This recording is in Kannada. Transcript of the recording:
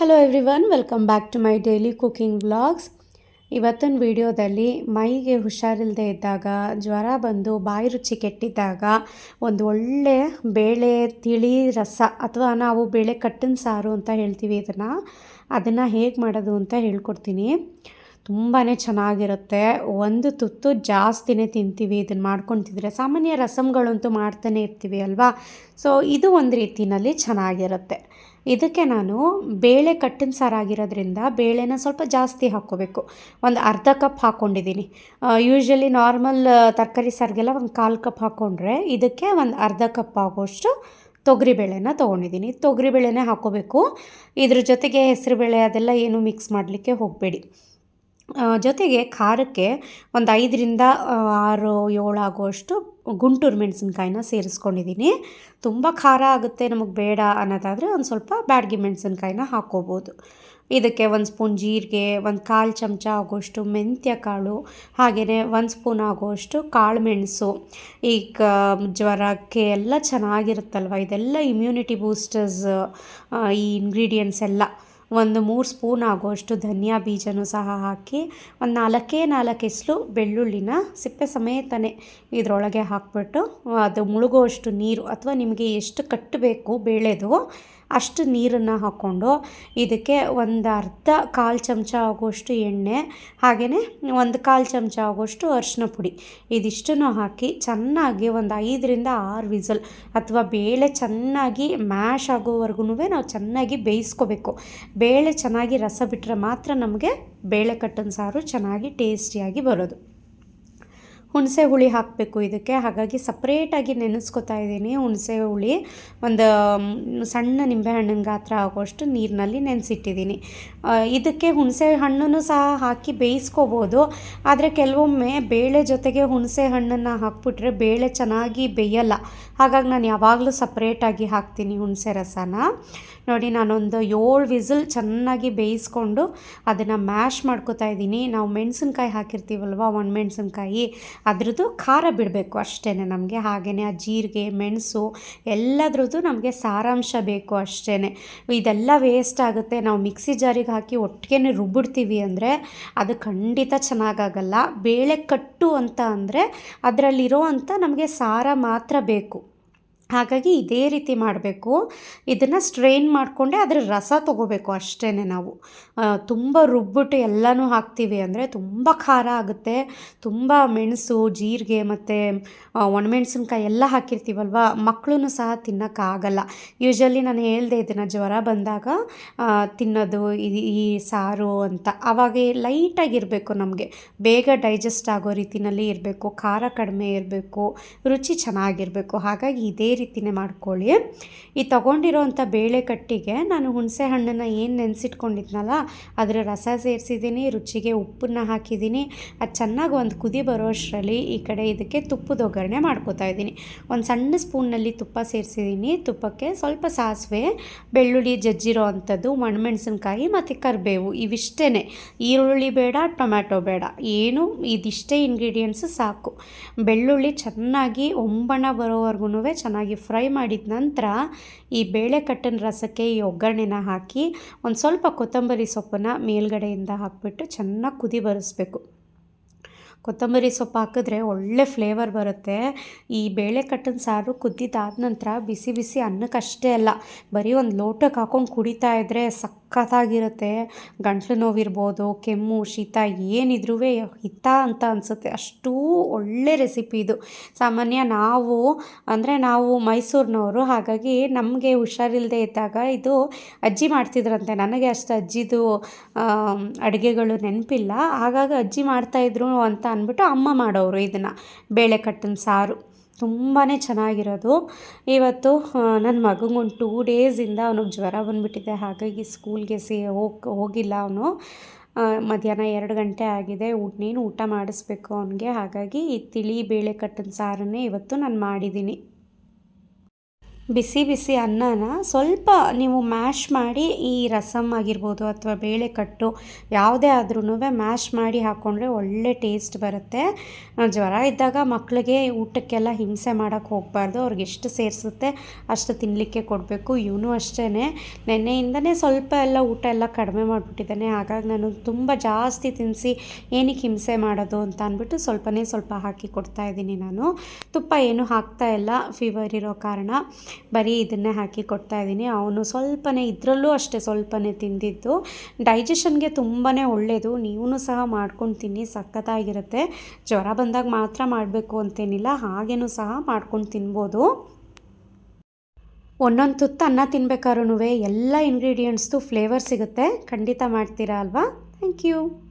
Hello everyone welcome back to my daily cooking vlogs ಇವತ್ತಿನ ವಿಡಿಯೋದಲ್ಲಿ ಮೈಗೆ ಹುಷಾರಿಲ್ಲದೆ ಇದ್ದಾಗ, ಜ್ವರ ಬಂದು ಬಾಯಿ ರುಚಿ ಕೆಟ್ಟಿದ್ದಾಗ, ಒಂದು ಒಳ್ಳೆ ಬೇಳೆ ತಿಳಿ ರಸ ಅಥವಾ ನಾವು ಬೇಳೆ ಕಟ್ಟಿನ ಸಾರು ಅಂತ ಹೇಳ್ತೀವಿ ಇದನ್ನು, ಅದನ್ನು ಹೇಗೆ ಮಾಡೋದು ಅಂತ ಹೇಳ್ಕೊಡ್ತೀನಿ. ತುಂಬಾ ಚೆನ್ನಾಗಿರುತ್ತೆ. ಒಂದು ತುತ್ತು ಜಾಸ್ತಿನೇ ತಿಂತೀವಿ ಇದನ್ನು ಮಾಡ್ಕೊತಿದ್ರೆ ಸಾಮಾನ್ಯ ರಸಮ್ಗಳಂತೂ ಮಾಡ್ತಾನೆ ಇರ್ತೀವಿ ಅಲ್ವಾ? ಸೊ ಇದು ಒಂದು ರೀತಿಯಲ್ಲಿ ಚೆನ್ನಾಗಿರುತ್ತೆ. ಇದಕ್ಕೆ ನಾನು ಬೇಳೆ ಕಟ್ಟಿನ ಸಾರಾಗಿರೋದ್ರಿಂದ ಬೇಳೆನ ಸ್ವಲ್ಪ ಜಾಸ್ತಿ ಹಾಕ್ಕೋಬೇಕು. ಒಂದು ಅರ್ಧ ಕಪ್ ಹಾಕ್ಕೊಂಡಿದ್ದೀನಿ. ಯೂಶ್ವಲಿ ನಾರ್ಮಲ್ ತರಕಾರಿ ಸಾರಿಗೆಲ್ಲ ಒಂದು ಕಾಲು ಕಪ್ ಹಾಕ್ಕೊಂಡ್ರೆ ಇದಕ್ಕೆ ಒಂದು ಅರ್ಧ ಕಪ್ ಆಗೋಷ್ಟು ತೊಗರಿಬೇಳೆನ ತೊಗೊಂಡಿದ್ದೀನಿ. ತೊಗರಿಬೇಳೆನೇ ಹಾಕ್ಕೋಬೇಕು. ಇದ್ರ ಜೊತೆಗೆ ಹೆಸರುಬೇಳೆ ಅದೆಲ್ಲ ಏನು ಮಿಕ್ಸ್ ಮಾಡಲಿಕ್ಕೆ ಹೋಗಬೇಡಿ. ಜೊತೆಗೆ ಖಾರಕ್ಕೆ ಒಂದು ಐದರಿಂದ ಆರು ಏಳು ಆಗುವಷ್ಟು ಗುಂಟೂರು ಮೆಣಸಿನ್ಕಾಯಿನ ಸೇರಿಸ್ಕೊಂಡಿದ್ದೀನಿ ತುಂಬ ಖಾರ ಆಗುತ್ತೆ, ನಮಗೆ ಬೇಡ ಅನ್ನೋದಾದರೆ ಒಂದು ಸ್ವಲ್ಪ ಬ್ಯಾಡಗಿ ಮೆಣಸಿನ್ಕಾಯಿನ ಹಾಕ್ಕೋಬೋದು. ಇದಕ್ಕೆ ಒಂದು ಸ್ಪೂನ್ ಜೀರಿಗೆ, ಒಂದು ಕಾಲು ಚಮಚ ಆಗೋಷ್ಟು ಮೆಂತ್ಯ ಕಾಳು ಹಾಗೆಯೇ ಒಂದು ಸ್ಪೂನ್ ಆಗೋಷ್ಟು ಕಾಳು ಮೆಣಸು. ಈಗ, ಜ್ವರಕ್ಕೆ ಎಲ್ಲ ಚೆನ್ನಾಗಿರುತ್ತಲ್ವ? ಇದೆಲ್ಲ ಇಮ್ಯುನಿಟಿ ಬೂಸ್ಟರ್ಸ್ ಈ ಇಂಗ್ರೀಡಿಯೆಂಟ್ಸ್ ಎಲ್ಲ. ಒಂದು ಮೂರು ಸ್ಪೂನ್ ಆಗುವಷ್ಟು ಧನಿಯಾ ಬೀಜನೂ ಸಹ ಹಾಕಿ ಒಂದು ನಾಲ್ಕೇ ನಾಲ್ಕು ಎಸ್ಲು ಬೆಳ್ಳುಳ್ಳಿನ ಸಿಪ್ಪೆ ಸಮೇತನೇ ಇದರೊಳಗೆ ಹಾಕ್ಬಿಟ್ಟು ಅದು ಮುಳುಗುವಷ್ಟು ನೀರು ಅಥವಾ ನಿಮಗೆ ಎಷ್ಟು ಕಟ್ಟಬೇಕು ಬೇಳೆದು ಅಷ್ಟು ನೀರನ್ನು ಹಾಕ್ಕೊಂಡು ಇದಕ್ಕೆ ಒಂದು ಅರ್ಧ ಕಾಲು ಚಮಚ ಆಗುವಷ್ಟು ಎಣ್ಣೆ, ಹಾಗೆಯೇ ಒಂದು ಕಾಲು ಚಮಚ ಆಗುವಷ್ಟು ಅರಿಶಿನ ಪುಡಿ. ಇದಿಷ್ಟನ್ನು ಹಾಕಿ ಚೆನ್ನಾಗಿ ಒಂದು ಐದರಿಂದ ಆರು ವಿಸಲ್ ಅಥವಾ ಬೇಳೆ ಚೆನ್ನಾಗಿ ಮ್ಯಾಶ್ ಆಗೋವರೆಗೂ ನಾವು ಚೆನ್ನಾಗಿ ಬೇಯಿಸ್ಕೋಬೇಕು. ಬೇಳೆ ಚೆನ್ನಾಗಿ ರಸ ಬಿಟ್ಟರೆ ಮಾತ್ರ ನಮಗೆ ಬೇಳೆ ಕಟ್ಟಿನ ಸಾರು ಚೆನ್ನಾಗಿ ಟೇಸ್ಟಿಯಾಗಿ ಬರೋದು. ಹುಣಸೆ ಹುಳಿ ಹಾಕಬೇಕು ಇದಕ್ಕೆ. ಹಾಗಾಗಿ ಸಪ್ರೇಟಾಗಿ ನೆನೆಸ್ಕೊತಾ ಇದ್ದೀನಿ ಹುಣಸೆ ಹುಳಿ. ಒಂದು ಸಣ್ಣ ನಿಂಬೆಹಣ್ಣಿನ ಗಾತ್ರ ಆಗೋಷ್ಟು ನೀರಿನಲ್ಲಿ ನೆನೆಸಿಟ್ಟಿದ್ದೀನಿ. ಇದಕ್ಕೆ ಹುಣಸೆ ಹಣ್ಣನ್ನು ಸಹ ಹಾಕಿ ಬೇಯಿಸ್ಕೋಬೋದು. ಆದರೆ ಕೆಲವೊಮ್ಮೆ ಬೇಳೆ ಜೊತೆಗೆ ಹುಣಸೆ ಹಣ್ಣನ್ನು ಹಾಕ್ಬಿಟ್ರೆ ಬೇಳೆ ಚೆನ್ನಾಗಿ ಬೇಯಲ್ಲ. ಹಾಗಾಗಿ ನಾನು ಯಾವಾಗಲೂ ಸಪ್ರೇಟಾಗಿ ಹಾಕ್ತೀನಿ ಹುಣಸೆ ರಸನ. ನೋಡಿ, ನಾನೊಂದು ಏಳು ವಿಸಿಲ್ ಚೆನ್ನಾಗಿ ಬೇಯಿಸ್ಕೊಂಡು ಅದನ್ನು ಮ್ಯಾಶ್ ಮಾಡ್ಕೋತಾ ಇದ್ದೀನಿ. ನಾವು ಮೆಣಸಿನ್ಕಾಯಿ ಹಾಕಿರ್ತೀವಲ್ವ, ಒಣಮೆಣ್ಸಿನ್ಕಾಯಿ, ಅದ್ರದ್ದು ಖಾರ ಬಿಡಬೇಕು ಅಷ್ಟೇ ನಮಗೆ. ಹಾಗೆಯೇ ಆ ಜೀರಿಗೆ, ಮೆಣಸು ಎಲ್ಲದ್ರದ್ದು ನಮಗೆ ಸಾರಾಂಶ ಬೇಕು ಅಷ್ಟೇ ಇದೆಲ್ಲ ವೇಸ್ಟ್ ಆಗುತ್ತೆ. ನಾವು ಮಿಕ್ಸಿ ಜಾರಿಗೆ ಹಾಕಿ ಒಟ್ಟಿಗೆ ರುಬ್ಬಿಡ್ತೀವಿ ಅಂದರೆ ಅದು ಖಂಡಿತ ಚೆನ್ನಾಗಾಗಲ್ಲ. ಬೇಳೆ ಕಟ್ಟು ಅಂತ ಅಂದರೆ ಅದರಲ್ಲಿರೋ ಅಂಥ ನಮಗೆ ಸಾರ ಮಾತ್ರ ಬೇಕು. ಹಾಗಾಗಿ ಇದೇ ರೀತಿ ಮಾಡಬೇಕು. ಇದನ್ನು ಸ್ಟ್ರೈನ್ ಮಾಡಿಕೊಂಡೆ ಅದರ ರಸ ತೊಗೋಬೇಕು ಅಷ್ಟೇ ನಾವು. ತುಂಬ ರುಬ್ಬಿಟ್ಟು ಎಲ್ಲನೂ ಹಾಕ್ತೀವಿ ಅಂದರೆ ತುಂಬ ಖಾರ ಆಗುತ್ತೆ. ತುಂಬ ಮೆಣಸು, ಜೀರಿಗೆ ಮತ್ತು ಒಣಮೆಣ್ಸಿನ್ಕಾಯಿ ಎಲ್ಲ ಹಾಕಿರ್ತೀವಲ್ವ? ಮಕ್ಕಳು ಸಹ ತಿನ್ನೋಕ್ಕಾಗಲ್ಲ ಯೂಶ್ವಲಿ ನಾನು ಹೇಳ್ದೆ ಇದನ್ನು ಜ್ವರ ಬಂದಾಗ ತಿನ್ನೋದು, ಈ ಸಾರು ಅಂತ. ಆವಾಗ ಲೈಟಾಗಿರಬೇಕು ನಮಗೆ. ಬೇಗ ಡೈಜೆಸ್ಟ್ ಆಗೋ ರೀತಿಯಲ್ಲಿ ಇರಬೇಕು, ಖಾರ ಕಡಿಮೆ ಇರಬೇಕು, ರುಚಿ ಚೆನ್ನಾಗಿರಬೇಕು. ಹಾಗಾಗಿ ಇದೇ ರೀತಿಯೇ ಮಾಡ್ಕೊಳ್ಳಿ. ಈ ತೊಗೊಂಡಿರೋವಂಥ ಬೇಳೆ ಕಟ್ಟಿಗೆ ನಾನು ಹುಣಸೆ ಹಣ್ಣನ್ನು ಏನು ನೆನೆಸಿಟ್ಕೊಂಡಿದ್ನಲ್ಲ, ಅದರ ರಸ ಸೇರಿಸಿದ್ದೀನಿ, ರುಚಿಗೆ ಉಪ್ಪನ್ನು ಹಾಕಿದ್ದೀನಿ. ಅದು ಚೆನ್ನಾಗಿ ಒಂದು ಕುದಿ ಬರೋ ಅಷ್ಟರಲ್ಲಿ ಈ ಕಡೆ ಇದಕ್ಕೆ ತುಪ್ಪದ ಒಗ್ಗರಣೆ ಮಾಡ್ಕೋತಾ ಇದ್ದೀನಿ. ಒಂದು ಸಣ್ಣ ಸ್ಪೂನ್ನಲ್ಲಿ ತುಪ್ಪ ಸೇರಿಸಿದ್ದೀನಿ. ತುಪ್ಪಕ್ಕೆ ಸ್ವಲ್ಪ ಸಾಸಿವೆ, ಬೆಳ್ಳುಳ್ಳಿ, ಜಜ್ಜಿರೋ ಅಂಥದ್ದು ಒಣಮೆಣಸಿನ್ಕಾಯಿ ಮತ್ತು ಕರಿಬೇವು. ಇವಿಷ್ಟೇ ಈರುಳ್ಳಿ ಬೇಡ, ಟೊಮ್ಯಾಟೊ ಬೇಡ. ಏನು, ಇದಿಷ್ಟೇ ಇಂಗ್ರೀಡಿಯೆಂಟ್ಸು ಸಾಕು. ಬೆಳ್ಳುಳ್ಳಿ ಚೆನ್ನಾಗಿ ಒಂಬಣ ಬರೋವರೆಗೂ ಚೆನ್ನಾಗಿ ಫ್ರೈ ಮಾಡಿದ ನಂತರ ಈ ಬೇಳೆ ಕಟ್ಟಿನ ರಸಕ್ಕೆ ಈ ಒಗ್ಗರಣೆನ ಹಾಕಿ ಒಂದು ಸ್ವಲ್ಪ ಕೊತ್ತಂಬರಿ ಸೊಪ್ಪನ್ನು ಮೇಲ್ಗಡೆಯಿಂದ ಹಾಕಿಬಿಟ್ಟು ಚೆನ್ನಾಗಿ ಕುದಿ ಬರಿಸ್ಬೇಕು. ಕೊತ್ತಂಬರಿ ಸೊಪ್ಪು ಹಾಕಿದ್ರೆ ಒಳ್ಳೆ ಫ್ಲೇವರ್ ಬರುತ್ತೆ. ಈ ಬೇಳೆ ಕಟ್ಟಿನ ಸಾರು ಕುದ್ದಿದ್ದಾದ ನಂತರ ಬಿಸಿ ಬಿಸಿ ಅನ್ನಕ್ಕಷ್ಟೇ ಅಲ್ಲ, ಬರೀ ಒಂದು ಲೋಟಕ್ಕೆ ಹಾಕೊಂಡು ಕುಡಿತಾ ಇದ್ದರೆ ಸಖತ್ತಾಗಿರುತ್ತೆ. ಗಂಟ್ಲು ನೋವಿರ್ಬೋದು, ಕೆಮ್ಮು, ಶೀತ ಏನಿದ್ರೂ ಹಿತ ಅಂತ ಅನಿಸುತ್ತೆ. ಅಷ್ಟೂ ಒಳ್ಳೆ ರೆಸಿಪಿ ಇದು. ಸಾಮಾನ್ಯ ನಾವು, ಅಂದರೆ ನಾವು ಮೈಸೂರಿನವರು, ಹಾಗಾಗಿ ನಮಗೆ ಹುಷಾರಿಲ್ಲದೆ ಇದ್ದಾಗ ಇದು ಅಜ್ಜಿ ಮಾಡ್ತಿದ್ರಂತೆ. ನನಗೆ ಅಷ್ಟು ಅಜ್ಜಿದು ಅಡುಗೆಗಳು ನೆನಪಿಲ್ಲ. ಹಾಗಾಗಿ ಅಜ್ಜಿ ಮಾಡ್ತಾಯಿದ್ರು ಅಂತ ಅಂದ್ಬಿಟ್ಟು ಅಮ್ಮ ಮಾಡೋರು ಇದನ್ನು. ಬೇಳೆ ಕಟ್ಟಿನ ಸಾರು. ತುಂಬಾ ಚೆನ್ನಾಗಿರೋದು. ಇವತ್ತು ನನ್ನ ಮಗಂಗೆ ಒಂದು ಟೂ ಡೇಸಿಂದ ಅವನಿಗೆ ಜ್ವರ ಬಂದುಬಿಟ್ಟಿದೆ. ಹಾಗಾಗಿ ಸ್ಕೂಲ್ಗೆ ಸೇ, ಹೋಗಿ, ಹೋಗಿಲ್ಲ ಅವನು. ಮಧ್ಯಾಹ್ನ ಎರಡು ಗಂಟೆ ಆಗಿದೆ. ನೀನು ಊಟ ಮಾಡಿಸ್ಬೇಕು ಅವನಿಗೆ. ಹಾಗಾಗಿ ಈ ತಿಳಿ ಬೇಳೆ ಕಟ್ಟಿನ ಸಾರನ್ನೇ ಇವತ್ತು ನಾನು ಮಾಡಿದ್ದೀನಿ ಬಿಸಿ ಬಿಸಿ ಅನ್ನನ ಸ್ವಲ್ಪ ನೀವು ಮ್ಯಾಶ್ ಮಾಡಿ ಈ ರಸಮ್ ಆಗಿರ್ಬೋದು ಅಥವಾ ಬೇಳೆ ಕಟ್ಟು ಯಾವುದೇ ಆದ್ರೂ ಮ್ಯಾಶ್ ಮಾಡಿ ಹಾಕ್ಕೊಂಡ್ರೆ ಒಳ್ಳೆ ಟೇಸ್ಟ್ ಬರುತ್ತೆ. ಜ್ವರ ಇದ್ದಾಗ ಮಕ್ಕಳಿಗೆ ಊಟಕ್ಕೆಲ್ಲ ಹಿಂಸೆ ಮಾಡೋಕ್ಕೆ ಹೋಗಬಾರ್ದು. ಅವ್ರಿಗೆ ಎಷ್ಟು ಸೇರಿಸುತ್ತೆ ಅಷ್ಟು ತಿನ್ನಲಿಕ್ಕೆ ಕೊಡಬೇಕು. ಇವನು ಅಷ್ಟೇ ನೆನ್ನೆಯಿಂದನೇ ಸ್ವಲ್ಪ ಎಲ್ಲ ಊಟ ಎಲ್ಲ ಕಡಿಮೆ ಮಾಡಿಬಿಟ್ಟಿದ್ದಾನೆ. ಹಾಗಾಗಿ ನಾನು ತುಂಬ ಜಾಸ್ತಿ ತಿನ್ನಿಸಿ ಏನಕ್ಕೆ ಹಿಂಸೆ ಮಾಡೋದು ಅಂತ ಅಂದ್ಬಿಟ್ಟು ಸ್ವಲ್ಪನೇ ಸ್ವಲ್ಪ ಹಾಕಿ ಕೊಡ್ತಾ ಇದ್ದೀನಿ ನಾನು. ತುಪ್ಪ ಏನು ಹಾಕ್ತಾ ಇಲ್ಲ. ಫೀವರ್ ಇರೋ ಕಾರಣ. ಬರೀ ಇದನ್ನೇ ಹಾಕಿ ಕೊಡ್ತಾ ಇದ್ದೀನಿ. ಅವನು ಸ್ವಲ್ಪನೇ, ಇದರಲ್ಲೂ ಅಷ್ಟೇ ಸ್ವಲ್ಪನೇ ತಿಂದಿದ್ದು. ಡೈಜೆಷನ್ಗೆ ತುಂಬಾ ಒಳ್ಳೆಯದು ನೀವು ಸಹ ಮಾಡ್ಕೊಂಡು ತಿನ್ನಿ, ಸಖತ್ತಾಗಿರುತ್ತೆ. ಜ್ವರ ಬಂದಾಗ ಮಾತ್ರ ಮಾಡಬೇಕು ಅಂತೇನಿಲ್ಲ, ಹಾಗೇನೂ ಸಹ ಮಾಡ್ಕೊಂಡು ತಿನ್ಬೋದು. ಒಂದೊಂದು ತುತ್ತು ಅನ್ನ ತಿನ್ಬೇಕಾದ್ರೂ ಎಲ್ಲ ಇಂಗ್ರೀಡಿಯೆಂಟ್ಸ್ದು ಫ್ಲೇವರ್ ಸಿಗುತ್ತೆ. ಖಂಡಿತ ಮಾಡ್ತೀರಾ ಅಲ್ವಾ? Thank you